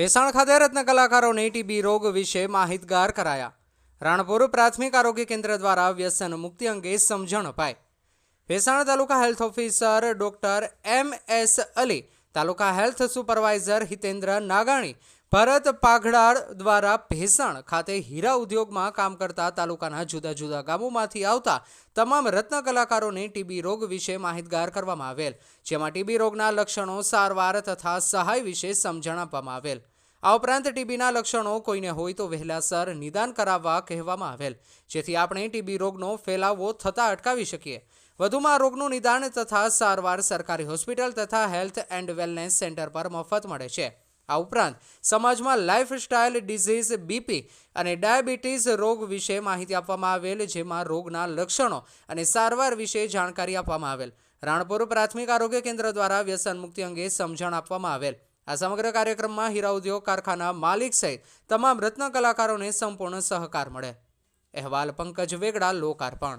ભેસાણ ખાતે રત્ન કલાકારોને ટીબી રોગ વિશે માહિતગાર કરાયા. રાણપુર પ્રાથમિક આરોગ્ય કેન્દ્ર દ્વારા વ્યસન મુક્તિ અંગે સમજણ અપાય Bhesan taluka health officer doctor M S Ali, taluka health supervisor Hitendra Nagani, Bharat Paghdal દ્વારા ભેસાણ ખાતે હીરા ઉદ્યોગમાં કામ કરતા તાલુકાના જુદા જુદા ગામોમાંથી આવતા તમામ રત્ન કલાકારોને ટીબી રોગ વિશે માહિતગાર કરવામાં આવેલ, જેમાં ટીબી રોગના લક્ષણો સારવાર તથા સહાય વિશે સમજણ આપવામાં આવેલ. આ ઉપરાંત ટીબીના લક્ષણો કોઈને હોય તો વહેલાસર નિદાન કરાવવા કહેવામાં આવેલ. જેથી આપણે ટીબી રોગનો ફેલાવો થતાં અટકાવી શકીએ. વધુમાં રોગનું નિદાન તથા સારવાર સરકારી હોસ્પિટલ તથા હેલ્થ એન્ડ વેલનેસ સેન્ટર પર મફત મળે છે. આ ઉપરાંત સમાજમાં લાઇફસ્ટાઇલ ડિઝીઝ બીપી અને ડાયાબિટીસ રોગ વિશે માહિતી આપવામાં આવેલ, જેમાં રોગના લક્ષણો અને સારવાર વિશે જાણકારી આપવામાં આવેલ. રાણપુર પ્રાથમિક આરોગ્ય કેન્દ્ર દ્વારા વ્યસન મુક્તિ અંગે સમજણ આપવામાં આવેલ. આ સમગ્ર કાર્યક્રમમાં હીરા ઉદ્યોગ કારખાના માલિક સહિત તમામ રત્ન કલાકારોને સંપૂર્ણ સહકાર મળે. અહેવાલ પંકજ વેગડા, લોકાર્પણ.